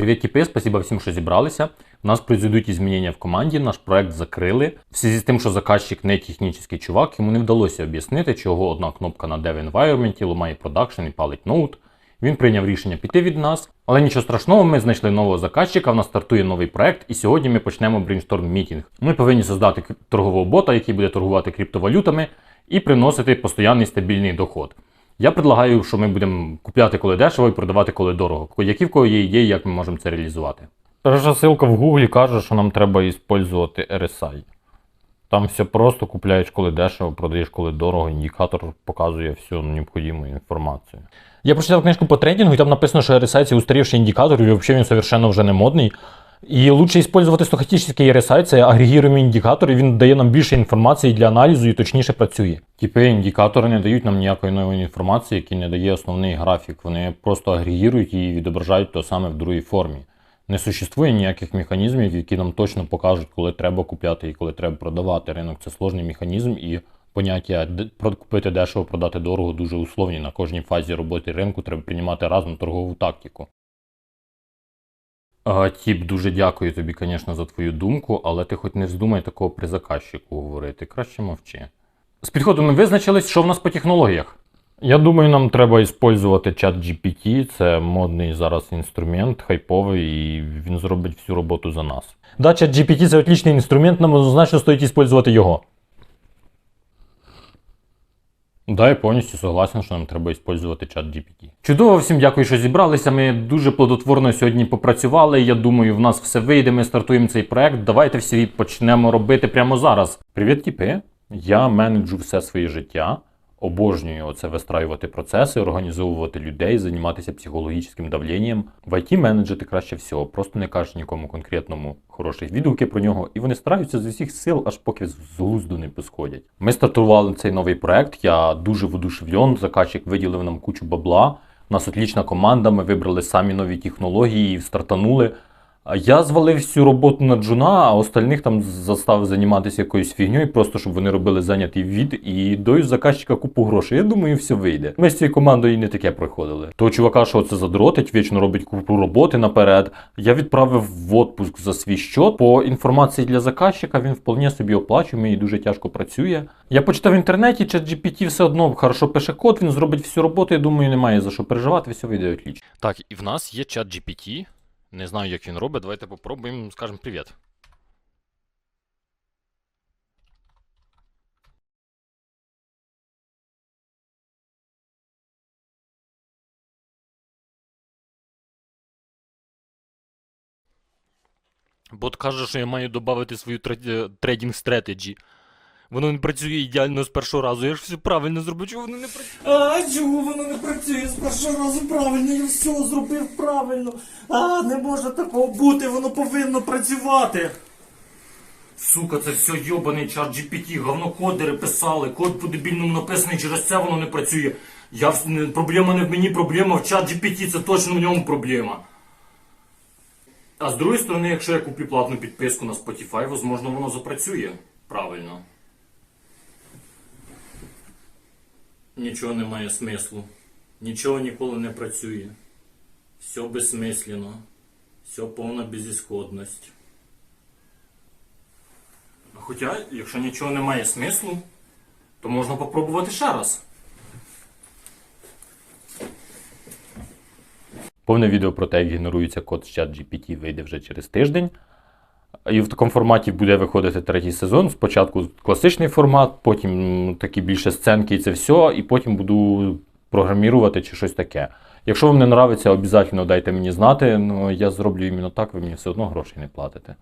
Привіт, тіпи, спасибо всім, що зібралися. У нас произойдуть змінення в команді, наш проект закрили. В зв'язку з тим, що заказчик не технічний чувак, йому не вдалося об'яснити, чого одна кнопка на Dev Environment ламає продакшн і палить ноут. Він прийняв рішення піти від нас, але нічого страшного, ми знайшли нового заказчика, в нас стартує новий проект, і сьогодні ми почнемо брейншторм мітінг. Ми повинні создати торгового бота, який буде торгувати криптовалютами і приносити постійний стабільний доход. Я предлагаю, що ми будемо купляти коли дешево і продавати коли дорого. Які в кого є ідеї, як ми можемо це реалізувати? Перша ссылка в Гуглі каже, що нам треба використовувати RSI. Там все просто, купляєш коли дешево, продаєш коли дорого, індикатор показує всю необхідну інформацію. Я прочитав книжку по трейдингу, і там написано, що RSI це устарівший індикатор, і взагалі він совершенно вже не модний. І лучше використовувати стохастичний RSI, це агрегіруємий індикатор, і він дає нам більше інформації для аналізу і точніше працює. Типи індикатори не дають нам ніякої нової інформації, які не дає основний графік. Вони просто агрегірують і відображають то саме в другій формі. Не существує ніяких механізмів, які нам точно покажуть, коли треба купляти і коли треба продавати. Ринок це сложний механізм, і поняття купити дешево, продати дорого дуже условні. На кожній фазі роботи ринку треба приймати разом торгову тактику. Тіп, дуже дякую тобі, звісно, за твою думку, але ти хоч не вздумай такого при заказчику говорити. Краще мовчи. З підходом ми визначились, що в нас по технологіях. Я думаю, нам треба використовувати чат GPT. Це модний зараз інструмент, хайповий, і він зробить всю роботу за нас. Да, чат GPT це отличний інструмент, нам однозначно стоїть використовувати його. Да, я повністю согласен, що нам треба використовувати чат GPT. Чудово, всім дякую, що зібралися. Ми дуже плодотворно сьогодні попрацювали. Я думаю, в нас все вийде. Ми стартуємо цей проект. Давайте всі почнемо робити прямо зараз. Привіт, тіпи! Я менеджу все своє життя. Обожнюю оце вистраювати процеси, організовувати людей, займатися психологічним давленням. В IT менеджити краще всього, просто не кажеш нікому конкретному хороші відгуки про нього, і вони стараються з усіх сил, аж поки з глузду не посходять. Ми стартували цей новий проект. Я дуже воодушевлен. Заказчик виділив нам кучу бабла. У нас отлічна команда. Ми вибрали самі нові технології стартанули. Я звалив всю роботу на джуна, а остальних там заставив займатися якоюсь фігньою, просто щоб вони робили зайнятий від і даю заказчика купу грошей. Я думаю, все вийде. Ми з цією командою і не таке проходили. Того чувака, що це задротить, вічно робить купу роботи наперед. Я відправив в отпуск за свій щот. По інформації для заказчика він вполне собі оплачує і дуже тяжко працює. Я почитав в інтернеті, чат GPT все одно хорошо пише код, він зробить всю роботу. Я думаю, немає за що переживати, все вийде отлично. Так, і в нас є чат GPT. Не знаю, як він робить. Давайте попробуємо, скажемо привіт. Бот каже, що я маю додати свою тред- трейдинг стратегії. Воно не працює ідеально з першого разу. Я ж все правильно зробив, чого воно не працює. А, чому воно не працює з першого разу правильно? Я все зробив правильно. А, не може такого бути, воно повинно працювати. Сука, це все йобаний чат GPT, говнокодери писали, код по дебільному написаний, через це воно не працює. Я в- не- проблема не в мені, проблема в чат GPT, це точно в ньому проблема. А з другої сторони, якщо я куплю платну підписку на Spotify, возможно, воно запрацює. Правильно. Нічого не має смислу. Нічого ніколи не працює. Все безсмислено. Все повна безісходність. Хоча, якщо нічого не має смислу, то можна попробувати ще раз. Повне відео про те, як генерується код з чат GPT, вийде вже через тиждень. І в такому форматі буде виходити третій сезон. Спочатку класичний формат, потім такі більше сценки і це все, і потім буду програмірувати чи щось таке. Якщо вам не подобається, обов'язково дайте мені знати, але я зроблю іменно так, ви мені все одно грошей не платите.